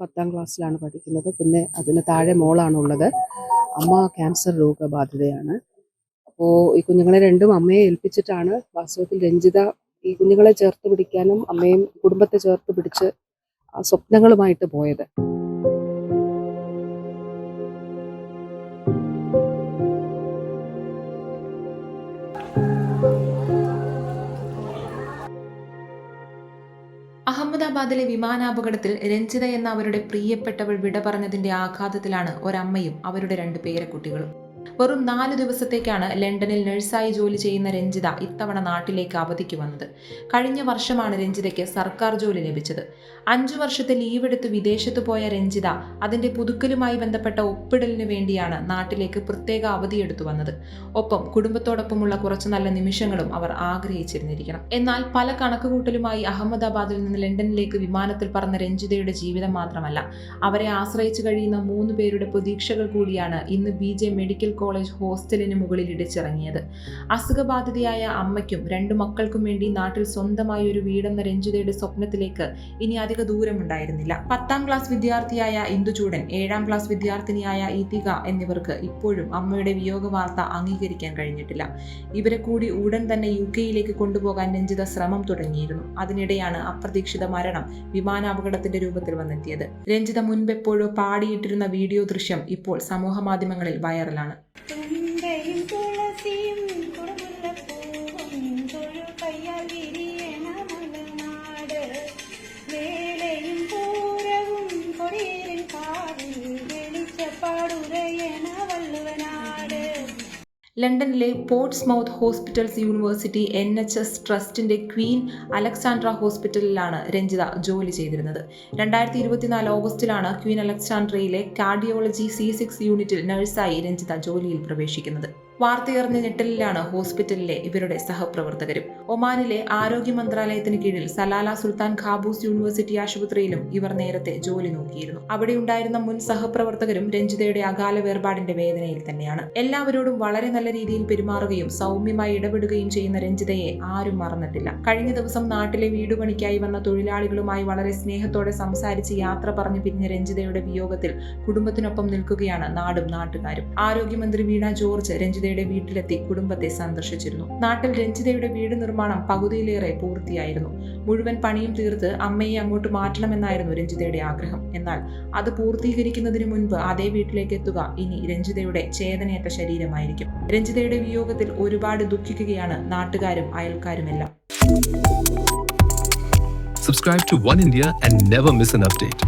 പത്താം ക്ലാസ്സിലാണ് പഠിക്കുന്നത്. പിന്നെ അതിന് താഴെ മോളാണുള്ളത്. അമ്മ ക്യാൻസർ രോഗബാധിതയാണ്. അപ്പോൾ ഈ കുഞ്ഞുങ്ങളെ രണ്ടും അമ്മയെ ഏൽപ്പിച്ചിട്ടാണ് വാസ്തവത്തിൽ രഞ്ജിത ഈ കുഞ്ഞുങ്ങളെ ചേർത്ത് പിടിക്കാനും അമ്മയും കുടുംബത്തെ ചേർത്ത് പിടിച്ച് സ്വപ്നങ്ങളുമായിട്ട് പോയത്. അഹമ്മദാബാദിലെ വിമാനാപകടത്തിൽ രഞ്ജിത എന്ന അവരുടെ പ്രിയപ്പെട്ടവൾ വിട പറഞ്ഞതിന്റെ ആഘാതത്തിലാണ് ഒരമ്മയും അവരുടെ രണ്ട് പേരക്കുട്ടികളും. വെറും നാല് ദിവസത്തേക്കാണ് ലണ്ടനിൽ നഴ്സായി ജോലി ചെയ്യുന്ന രഞ്ജിത ഇത്തവണ നാട്ടിലേക്ക് അവധിക്ക് വന്നത്. കഴിഞ്ഞ വർഷമാണ് രഞ്ജിതയ്ക്ക് സർക്കാർ ജോലി ലഭിച്ചത്. അഞ്ചു വർഷത്തെ ലീവ് എടുത്ത് വിദേശത്ത് പോയ രഞ്ജിത അതിന്റെ പുതുക്കലുമായി ബന്ധപ്പെട്ട ഒപ്പിടലിന് വേണ്ടിയാണ് നാട്ടിലേക്ക് പ്രത്യേക അവധിയെടുത്തു വന്നത്. ഒപ്പം കുടുംബത്തോടൊപ്പമുള്ള കുറച്ച് നല്ല നിമിഷങ്ങളും അവർ ആഗ്രഹിച്ചിരുന്നിരിക്കണം. എന്നാൽ പല കണക്കുകൂട്ടലുമായി അഹമ്മദാബാദിൽ നിന്ന് ലണ്ടനിലേക്ക് വിമാനത്തിൽ പറന്ന രഞ്ജിതയുടെ ജീവിതം മാത്രമല്ല അവരെ ആശ്രയിച്ചു കഴിയുന്ന മൂന്ന് പേരുടെ പ്രതീക്ഷകൾ കൂടിയാണ് ഇന്ന് ബി മെഡിക്കൽ കോളേജ് ഹോസ്റ്റലിന് മുകളിൽ ഇടിച്ചിറങ്ങിയത് അസുഖബാധിതയായ അമ്മയ്ക്കും രണ്ടു മക്കൾക്കും വേണ്ടി നാട്ടിൽ സ്വന്തമായി ഒരു വീടെന്ന രഞ്ജിതയുടെ സ്വപ്നത്തിലേക്ക് ഇനി അധിക ദൂരം ഉണ്ടായിരുന്നില്ല പത്താം ക്ലാസ് വിദ്യാർത്ഥിയായ ഇന്ദുചൂടൻ ഏഴാം ക്ലാസ് വിദ്യാർത്ഥിനിയായ ഈതിക എന്നിവർക്ക് ഇപ്പോഴും അമ്മയുടെ വിയോഗ വാർത്ത അംഗീകരിക്കാൻ കഴിഞ്ഞിട്ടില്ല. ഇവരെ കൂടി ഉടൻ തന്നെ യു കെയിലേക്ക് കൊണ്ടുപോകാൻ രഞ്ജിത ശ്രമം തുടങ്ങിയിരുന്നു. അതിനിടെയാണ് അപ്രതീക്ഷിത മരണം വിമാനാപകടത്തിന്റെ രൂപത്തിൽ വന്നെത്തിയത്. രഞ്ജിത മുൻപെപ്പോഴോ പാടിയിട്ടിരുന്ന വീഡിയോ ദൃശ്യം ഇപ്പോൾ സമൂഹ മാധ്യമങ്ങളിൽ വൈറലാണ്. தும்பையும் துளசியும் குடமுள்ள பூவும் தொழில் கையால் விரியும் ലണ്ടനിലെ Portsmouth hospitals university N H S ട്രസ്റ്റിന്റെ ക്വീൻ അലക്സാൻഡ്ര ഹോസ്പിറ്റലിലാണ് രഞ്ജിത ജോലി ചെയ്തിരുന്നത്. രണ്ടായിരത്തി ഇരുപത്തിനാല് ഓഗസ്റ്റിലാണ് ക്വീൻ അലക്സാൻഡ്രയിലെ കാർഡിയോളജി സി സിക്സ് യൂണിറ്റിൽ നഴ്സായി രഞ്ജിത ജോലിയിൽ പ്രവേശിക്കുന്നത്. വാർത്തയറിഞ്ഞ ഞെട്ടലിലാണ് ഹോസ്പിറ്റലിലെ ഇവരുടെ സഹപ്രവർത്തകരും. ഒമാനിലെ ആരോഗ്യ മന്ത്രാലയത്തിന് കീഴിൽ സലാല സുൽത്താൻ ഖാബൂസ് യൂണിവേഴ്സിറ്റി ആശുപത്രിയിലും ഇവർ നേരത്തെ ജോലി നോക്കിയിരുന്നു. അവിടെ ഉണ്ടായിരുന്ന മുൻ സഹപ്രവർത്തകരും രഞ്ജിതയുടെ അകാല വേർപാടിന്റെ വേദനയിൽ തന്നെയാണ്. എല്ലാവരോടും വളരെ നല്ല രീതിയിൽ പെരുമാറുകയും സൗമ്യമായി ഇടപെടുകയും ചെയ്യുന്ന രഞ്ജിതയെ ആരും മറന്നിട്ടില്ല. കഴിഞ്ഞ ദിവസം നാട്ടിലെ വീടുപണിക്കായി വന്ന തൊഴിലാളികളുമായി വളരെ സ്നേഹത്തോടെ സംസാരിച്ച് യാത്ര പറഞ്ഞു പിരിഞ്ഞ രഞ്ജിതയുടെ വിയോഗത്തിൽ കുടുംബത്തിനൊപ്പം നിൽക്കുകയാണ് നാടും നാട്ടുകാരും. ആരോഗ്യമന്ത്രി വീണ ജോർജ് രഞ്ജിതയുടെ വീട്ടിലെത്തി കുടുംബത്തെ സന്ദർശിച്ചിരുന്നു. നാട്ടിൽ രഞ്ജിതയുടെ വീട് നിർമ്മാണം പകുതിയിലേറെ പൂർത്തിയായിരുന്നു. മുഴുവൻ പണിയും തീർത്ത് അമ്മയെ അങ്ങോട്ട് മാറ്റണമെന്നായിരുന്നു രഞ്ജിതയുടെ ആഗ്രഹം. എന്നാൽ അത് പൂർത്തീകരിക്കുന്നതിന് മുൻപ് അതേ വീട്ടിലേക്ക് എത്തുക ഇനി രഞ്ജിതയുടെ ചേതനയേറ്റ ശരീരമായിരിക്കും. രഞ്ജിതയുടെ വിയോഗത്തിൽ ഒരുപാട് ദുഃഖിക്കുകയാണ് നാട്ടുകാരും അയൽക്കാരുമെല്ലാം. Subscribe to One India and never miss an update.